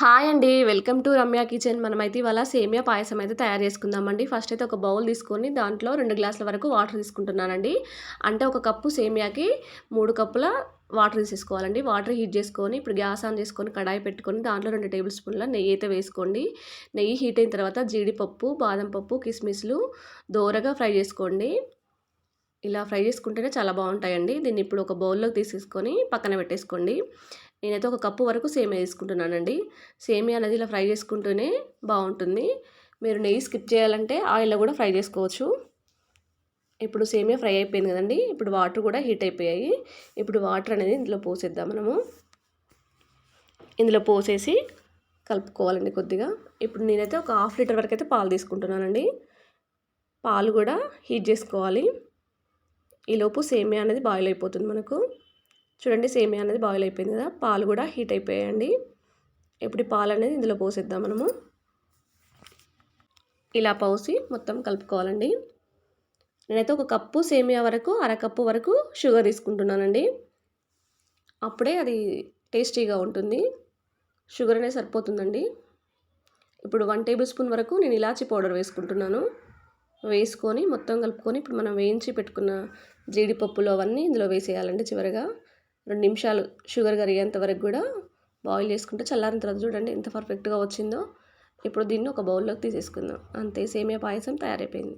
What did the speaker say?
Hi అండి welcome to Ramya kitchen. మనమైతే ఇవాళ సేమియా పాయసం అయితే తయారు చేసుకుందామండి. ఫస్ట్ అయితే ఒక బౌల్ తీసుకొని దాంట్లో రెండు గ్లాసుల వరకు వాటర్ తీసుకుంటున్నానండి. అంటే ఒక కప్పు సేమియాకి మూడు కప్పుల వాటర్ తీసేసుకోవాలండి. వాటర్ హీట్ చేసుకొని ఇప్పుడు గ్యాస్ ఆన్ చేసుకొని కడాయి పెట్టుకొని దాంట్లో రెండు టేబుల్ స్పూన్ల నెయ్యి అయితే వేసుకోండి. నెయ్యి హీట్ అయిన తర్వాత జీడిపప్పు బాదం పప్పు కిస్మిస్లు దోరగా ఫ్రై చేసుకోండి. ఇలా ఫ్రై చేసుకుంటేనే చాలా బాగుంటాయండి. దీన్ని ఇప్పుడు ఒక బౌల్లోకి తీసేసుకొని పక్కన పెట్టేసుకోండి. నేనైతే ఒక కప్పు వరకు సేమియా తీసుకుంటున్నానండి. సేమియా అనేది ఇలా ఫ్రై చేసుకుంటూనే బాగుంటుంది. మీరు నెయ్యి స్కిప్ చేయాలంటే ఆయిల్లో కూడా ఫ్రై చేసుకోవచ్చు. ఇప్పుడు సేమియా ఫ్రై అయిపోయింది కదండి. ఇప్పుడు వాటర్ కూడా హీట్ అయిపోయాయి. ఇప్పుడు వాటర్ అనేది ఇందులో పోసేద్దాం మనము. ఇందులో పోసేసి కలుపుకోవాలండి కొద్దిగా. ఇప్పుడు నేనైతే ఒక హాఫ్ లీటర్ వరకు అయితే పాలు తీసుకుంటున్నానండి. పాలు కూడా హీట్ చేసుకోవాలి. ఈలోపు సేమియా అనేది బాయిల్ అయిపోతుంది మనకు. చూడండి సేమియా అనేది బాయిల్ అయిపోయింది కదా పాలు కూడా హీట్ అయిపోయాయండి. ఇప్పుడు పాలు అనేది ఇందులో పోసేద్దాం మనము. ఇలా పోసి మొత్తం కలుపుకోవాలండి. నేనైతే ఒక కప్పు సేమియా వరకు అరకప్పు వరకు షుగర్ తీసుకుంటున్నానండి. అప్పుడే అది టేస్టీగా ఉంటుంది. షుగర్ అనేది సరిపోతుందండి. ఇప్పుడు వన్ టేబుల్ స్పూన్ వరకు నేను ఇలాచి పౌడర్ వేసుకుంటున్నాను. వేసుకొని మొత్తం కలుపుకొని ఇప్పుడు మనం వేయించి పెట్టుకున్న జీడిపప్పులు అవన్నీ ఇందులో వేసేయాలండి చివరిగా. రెండు నిమిషాలు షుగర్ కరిగేంత వరకు కూడా బాయిల్ చేసుకుంటే చల్లారిన తర్వాత చూడండి ఎంత పర్ఫెక్ట్గా వచ్చిందో. ఇప్పుడు దీన్ని ఒక బౌల్లోకి తీసేసుకుందాం. అంతే సేమియా పాయసం తయారైపోయింది.